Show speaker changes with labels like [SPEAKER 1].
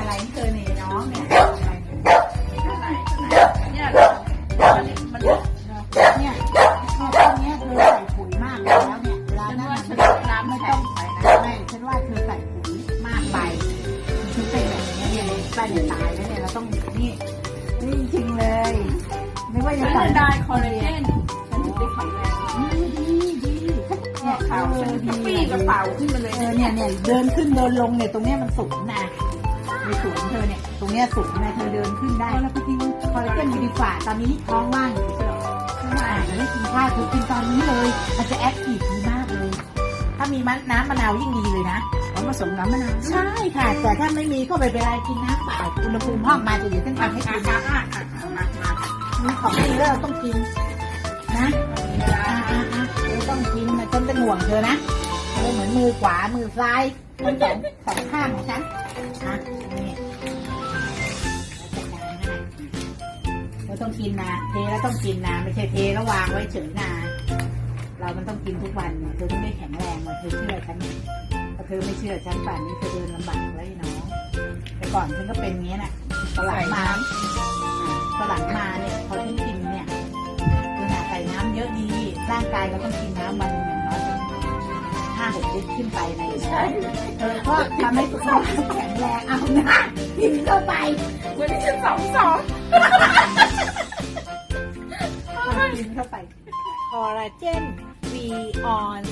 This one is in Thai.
[SPEAKER 1] อะไรของเธอเนี่ยน้องเนี่ย
[SPEAKER 2] ไหนเนี่ยเรามันมัน
[SPEAKER 1] เนี่ยพวกเนี้ยเธอใส่ปุ๋ยมากแล้วเนี่ยเวลา
[SPEAKER 2] ฉัน
[SPEAKER 1] นั้น
[SPEAKER 2] ว่า
[SPEAKER 1] น่ะ
[SPEAKER 2] ฉั
[SPEAKER 1] ไม่
[SPEAKER 2] น
[SPEAKER 1] ต้อง
[SPEAKER 2] น้ำ
[SPEAKER 1] ไม่ต้อง
[SPEAKER 2] งไปนะ
[SPEAKER 1] ไม่ฉันว่าเธอใส่ปุ๋ยมากไปฉันเป็นแบบนี้เนี่ยใส่ตายแล้วเนี่ยเราต้องนี่นี่จริงเลยไม่ว่า
[SPEAKER 2] ฉั
[SPEAKER 1] จะ
[SPEAKER 2] น
[SPEAKER 1] ใส่
[SPEAKER 2] ได้คอลลาเจนฉันถึงได้แข็งแรง
[SPEAKER 1] ดีดีเนี่ย
[SPEAKER 2] เขา
[SPEAKER 1] ดี
[SPEAKER 2] กระเป๋าขึ้นมาเลย
[SPEAKER 1] เนี่ยเนี่ยเดินขึ้นเดินลงเนี่ยตรงเนี้ยมันสูงนะ ในสวนเธอเนี่ย ตรงเนี้ยสูงนะเธอเดินขึ้นได้แล้วก็ทิ้งคอลลาเจนยูนิฟาตอนนี้ท้องว่างอยู่ใช่ไหมใช่แต่ไม่กินข้าวเธอกินตอนนี้เลย มันจะแอคทีฟดีมากเลย ถ้ามีมันน้ำมะนาวยิ่งดีเลยนะ
[SPEAKER 2] เขาผสมน้ำมะนาว
[SPEAKER 1] ใช่ค่ะ แต่ถ้าไม่มีก็ไม่เป็นไรกินน้ำเปล่าอุณหภูมิห้องมาจะอยู่ที่ทำให้
[SPEAKER 2] อะ
[SPEAKER 1] กิน
[SPEAKER 2] อะอะอะมามา
[SPEAKER 1] มีของดีแล้วเราต้องกินนะอ่าอ่าอ่าเธอต้องกินนะฉันเป็นห่วงเธอนะเธอเหมือนมือขวามือซ้าย ทั้งสองสองข้างของฉันนะนี่เธอต้องกินนะเทแล้วต้องกินนะไม่ใช่เทแล้ววางไว้เฉยนะเรามันต้องกินทุกวันเนี่ยเธอต้องได้แข็งแรงมาเธอเชื่อฉันนะถ้าเธอไม่เชื่อฉันป่านนี้เธอเดินลำบากแล้วน้องแต่ก่อนฉันก็เป็นอย่างนี้ยน่ะตอนหลังมาอ่าตอนหลังมาเนี่ยพอฉันกินเนี่ยขนาดใส่น้ำเยอะดีร่างกายเราต้องกินน้ำมันอย่างน้อย ห้าหกลิตรขึ้นไปใน
[SPEAKER 2] ใช่
[SPEAKER 1] เออก็ทำให้สุขภาพแข็งแรงเอาหน้ากินเข้าไป
[SPEAKER 2] วันนี้ฉันสองสอง
[SPEAKER 1] กินเข้าไปคอลลาเจนวีออน